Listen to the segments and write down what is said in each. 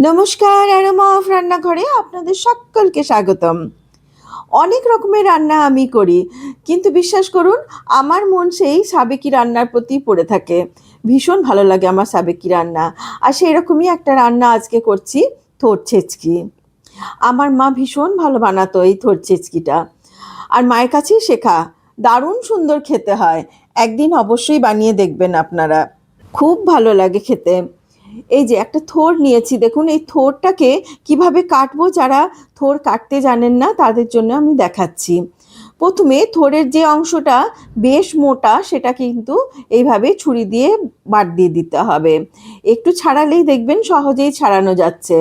নমস্কার aroma of রান্নাঘরে আপনাদের সকলকে স্বাগতম। অনেক রকমের রান্না আমি করি, কিন্তু বিশ্বাস করুন, আমার মন সেই সাবেকি রান্নার প্রতি পড়ে থাকে। ভীষণ ভালো লাগে আমার সাবেকি রান্না। আর সেই রকমই একটা রান্না আজকে করছি, থোর ছেচকি। আমার মা ভীষণ ভালো বানাতো এই থোর ছেচকিটা। আর মায়ের কাছেই শেখা, দারুণ সুন্দর খেতে হয়। একদিন অবশ্যই বানিয়ে দেখবেন আপনারা। খুব ভালো লাগে খেতে। এই যে একটা থোর নিয়েছি, দেখুন এই থোরটাকে কীভাবে কাটবো যারা থোর কাটতে জানেন না তাদের জন্য আমি দেখাচ্ছি। প্রথমে থোরের যে অংশটা বেশ মোটা সেটা কিন্তু এইভাবে ছুরি দিয়ে বাদ দিয়ে দিতে হবে। একটু ছাড়ালেই দেখবেন সহজেই ছাড়ানো যাচ্ছে।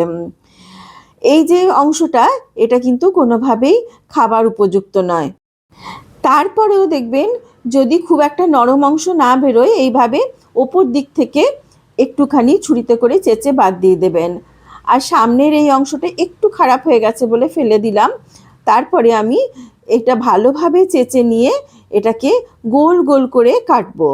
এই যে অংশটা এটা কিন্তু কোনোভাবেই খাবার উপযুক্ত নয়। তারপরেও দেখবেন যদি খুব একটা নরম অংশ না বেরোয় এইভাবে ওপর দিক থেকে একটুখানি ছুরিতে করে চেঁচে বাদ দিয়ে দেবেন। আর সামনের এই অংশটা একটু খারাপ হয়ে গেছে বলে ফেলে দিলাম। তারপরে আমি এটা ভালোভাবে চেঁচে নিয়ে এটাকে গোল গোল করে কাটবো।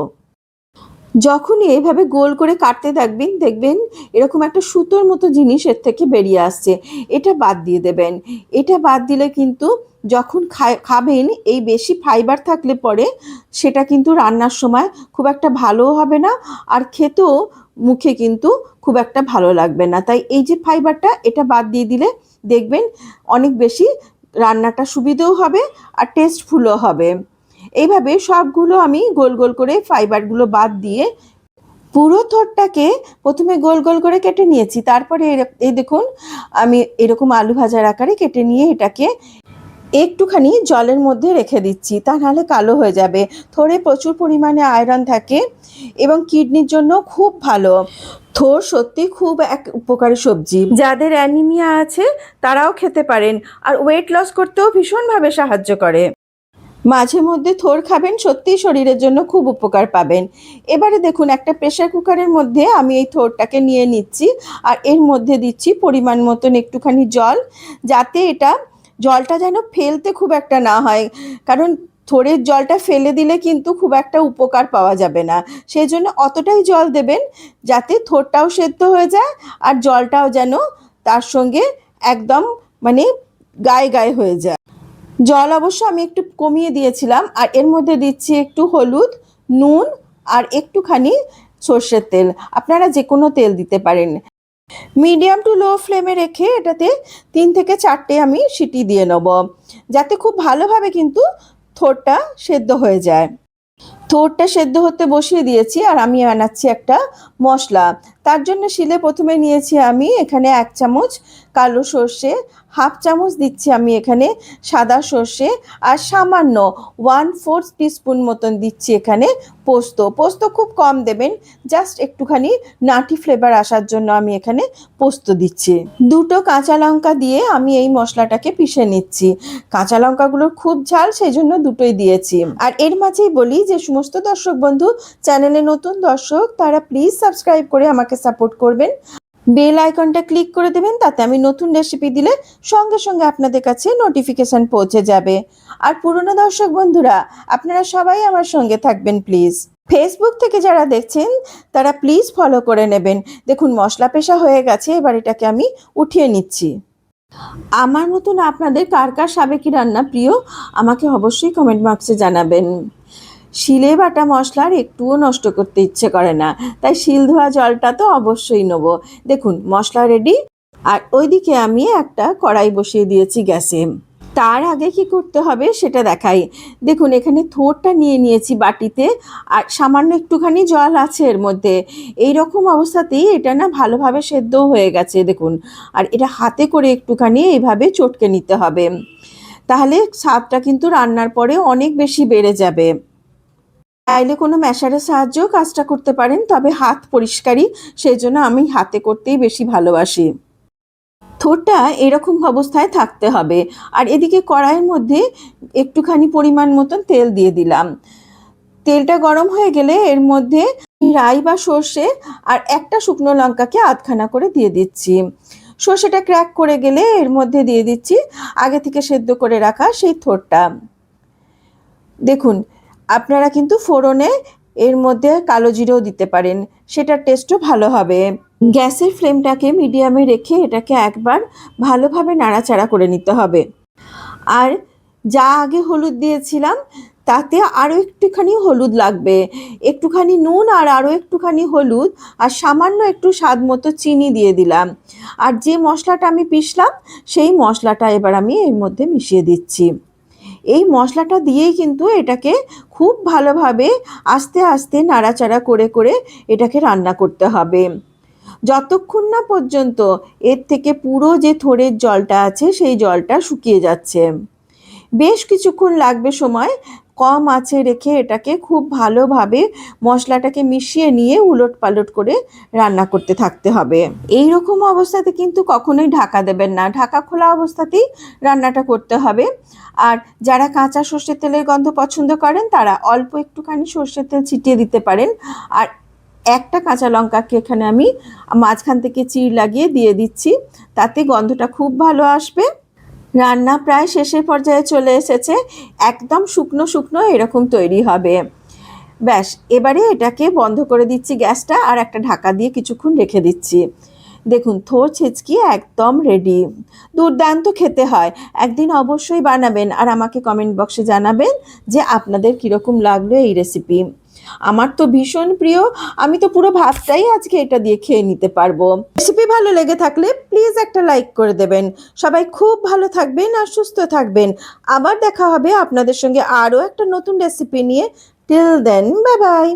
যখনই এইভাবে গোল করে কাটতে থাকবেন দেখবেন এরকম একটা সুতোর মতো জিনিস এর থেকে বেরিয়ে আসছে। এটা বাদ দিয়ে দেবেন। এটা বাদ দিলে কিন্তু যখন খাবেন, এই বেশি ফাইবার থাকলে পরে সেটা কিন্তু রান্নার সময় খুব একটা ভালোও হবে না আর খেতেও মুখে কিন্তু খুব একটা ভালো লাগবে না। তাই এই যে ফাইবারটা এটা বাদ দিয়ে দিলে দেখবেন অনেক বেশি রান্নাটা সুবিধেও হবে আর টেস্টফুলও হবে। এইভাবে সবগুলো আমি গোল গোল করে ফাইবারগুলো বাদ দিয়ে পুরো থোরটাকে প্রথমে গোল গোল করে কেটে নিয়েছি। তারপরে এই দেখুন, আমি এরকম আলু ভাজার আকারে কেটে নিয়ে এটাকে একটুখানি জলের মধ্যে রেখে দিচ্ছি। তা নাহলে কালো হয়ে যাবে। থোড়ে প্রচুর পরিমাণে আয়রন থাকে এবং কিডনির জন্য খুব ভালো। থোর সত্যি খুব এক উপকারী সবজি। যাদের অ্যানিমিয়া আছে, তারাও খেতে পারেন। আর ওয়েট লস করতেও ভীষণভাবে সাহায্য করে। মাঝে মধ্যে থোর খাবেন, সত্যিই শরীরের জন্য খুব উপকার পাবেন। এবারে দেখুন, একটা প্রেশার কুকারের মধ্যে আমি এই থোরটাকে নিয়ে নিচ্ছি আর এর মধ্যে দিচ্ছি পরিমাণ মতন একটুখানি জল, যাতে এটা জলটা যেন ফেলতে খুব একটা না হয়। কারণ থোড়ের জলটা ফেলে দিলে কিন্তু খুব একটা উপকার পাওয়া যাবে না। সেই জন্য অতটাই জল দেবেন, যাতে থোরটাও সেদ্ধ হয়ে যায় আর জলটাও যেন তার সঙ্গে একদম মানে গায়ে গায়ে হয়ে যায়। জল অবশ্য আমি একটু কমিয়ে দিয়েছিলাম, আর এর মধ্যে দিচ্ছি একটু হলুদ, নুন, আর একটুখানি সর্ষের তেল। আপনারা যে কোনো তেল দিতে পারেন। মিডিয়াম টু লো ফ্লেমে রেখে এটাতে তিন থেকে চারটে আমি সিটি দিয়ে নেব, যাতে খুব ভালোভাবে কিন্তু থোরটা সেদ্ধ হয়ে যায়। থোরটা সেদ্ধ হতে বসিয়ে দিয়েছি, আর আমি বানাচ্ছি একটা মশলা। তার জন্য শিলে প্রথমে নিয়েছি আমি এখানে এক চামচ কালো সর্ষে, হাফ চামচ দিচ্ছি আমি এখানে সাদা সর্ষে আর সামান্য ওয়ান ফোর্থ টিস্পুন মতন দিচ্ছি এখানে পোস্ত। পোস্ত খুব কম দেবেন জাস্ট একটুখানি নাটি ফ্লেভার আসার জন্য আমি এখানে পোস্ত দিচ্ছি। দুটো কাঁচা লঙ্কা দিয়ে আমি এই মশলাটাকে পিষে নিচ্ছি। কাঁচা লঙ্কাগুলোর খুব ঝাল সেই জন্য দুটোই দিয়েছি। আর এর মাঝেই বলি যে, সমস্ত দর্শক বন্ধু, চ্যানেলে নতুন দর্শক, তারা প্লিজ সাবস্ক্রাইব করে আমাকে সাপোর্ট করবেন। বেল আইকনটা ক্লিক করে দেবেন, তাতে আমি নতুন রেসিপি দিলে সঙ্গে সঙ্গে আপনাদের কাছে নোটিফিকেশন পৌঁছে যাবে। আর পুরনো দর্শক বন্ধুরা, আপনারা সবাই আমার সঙ্গে থাকবেন প্লিজ ফেসবুক থেকে যারা দেখছেন, তারা প্লিজ ফলো করে নেবেন। দেখুন, মশলা পেশা হয়ে গেছে, এবার এটাকে আমি উঠিয়ে নিচ্ছি। আমার মতন আপনাদের কার কার সাবেকি রান্না প্রিয়, আমাকে অবশ্যই কমেন্ট বক্সে জানাবেন। শিলে বাটা মশলার একটুও নষ্ট করতে ইচ্ছে করে না। তাই শিল ধোয়া জলটা তো অবশ্যই নেব। দেখুন, মশলা রেডি আর ওইদিকে আমি একটা কড়াই বসিয়ে দিয়েছি গ্যাসে। তার আগে কি করতে হবে সেটা দেখাই। দেখুন, এখানে থোরটা নিয়ে নিয়েছি বাটিতে। আর সামান্য একটুখানি জল আছে এর মধ্যে। এই রকম অবস্থাতেই এটা না ভালোভাবে সেদ্ধও হয়ে গেছে, দেখুন। আর এটা হাতে করে একটুখানি এইভাবে চটকে নিতে হবে। তাহলে স্বাদটা কিন্তু রান্নার পরে অনেক বেশি বেড়ে যাবে। চাইলে কোনো ম্যাশারের সাহায্যেও কাজটা করতে পারেন, তবে হাত পরিষ্কারই, সেই জন্য আমি হাতে করতেই বেশি ভালোবাসি। থোরটা এরকম অবস্থায় থাকতে হবে। আর এদিকে কড়াইয়ের মধ্যে একটুখানি পরিমাণ মতন তেল দিয়ে দিলাম। তেলটা গরম হয়ে গেলে এর মধ্যে রাই বা সর্ষে আর একটা শুকনো লঙ্কাকে আধখানা করে দিয়ে দিচ্ছি। সর্ষেটা ক্র্যাক করে গেলে এর মধ্যে দিয়ে দিচ্ছি, আগে থেকে সেদ্ধ করে রাখা সেই থোরটা দেখুন আপনারা কিন্তু ফোড়নে এর মধ্যে কালো জিরেও দিতে পারেন। সেটার টেস্টও ভালো হবে। গ্যাসের ফ্লেমটাকে মিডিয়ামে রেখে এটাকে একবার ভালোভাবে নাড়াচাড়া করে নিতে হবে। আর যা আগে হলুদ দিয়েছিলাম, তাতে আরও একটুখানি হলুদ লাগবে। একটুখানি নুন আর আরও একটুখানি হলুদ আর সামান্য একটু স্বাদ মতো চিনি দিয়ে দিলাম। আর যে মশলাটা আমি পিষলাম, সেই মশলাটা এবার আমি এর মধ্যে মিশিয়ে দিচ্ছি। এই মশলাটা দিয়েই কিন্তু এটাকে খুব ভালোভাবে আস্তে আস্তে নাড়াচাড়া করে করে এটাকে রান্না করতে হবে। যতক্ষণ না পর্যন্ত এর থেকে পুরো যে থোড়ের জলটা আছে, সেই জলটা শুকিয়ে যাচ্ছে। বেশ কিছুক্ষণ লাগবে সময় কম আঁচে রেখে এটাকে খুব ভালোভাবে মশলাটাকে মিশিয়ে নিয়ে উলট পালট করে রান্না করতে থাকতে হবে। এই রকম অবস্থাতে কিন্তু কখনোই ঢাকা দেবেন না। ঢাকা খোলা অবস্থাতেই রান্নাটা করতে হবে। আর যারা কাঁচা সর্ষের তেলের গন্ধ পছন্দ করেন, তারা অল্প একটুখানি সর্ষের তেল ছিটিয়ে দিতে পারেন। আর একটা কাঁচা লঙ্কাকে এখানে আমি মাঝখান থেকে চিড় লাগিয়ে দিয়ে দিচ্ছি। তাতে গন্ধটা খুব ভালো আসবে। রান্না প্রায় শেষের পর্যায়ে চলে এসেছে। একদম শুকনো শুকনো এরকম তৈরি হবে। ব্যাস, এবারে এটাকে বন্ধ করে দিচ্ছি গ্যাসটা আর একটা ঢাকা দিয়ে কিছুক্ষণ রেখে দিচ্ছি। দেখুন, থোর ছেচকি একদম রেডি দুর্দান্ত খেতে হয়। একদিন অবশ্যই বানাবেন আর আমাকে কমেন্ট বক্সে জানাবেন যে আপনাদের কীরকম লাগল এই রেসিপি আমার তো ভীষণ প্রিয়। আমি তো পুরো ভাতটাই আজকে এটা দিয়ে খেয়ে নিতে পারব। রেসিপি ভালো লেগে থাকলে প্লিজ একটা লাইক করে দেবেন। সবাই খুব ভালো থাকবেন আর সুস্থ থাকবেন। আবার দেখা হবে আপনাদের সঙ্গে আরও একটা নতুন রেসিপি নিয়ে। Till then, bye bye.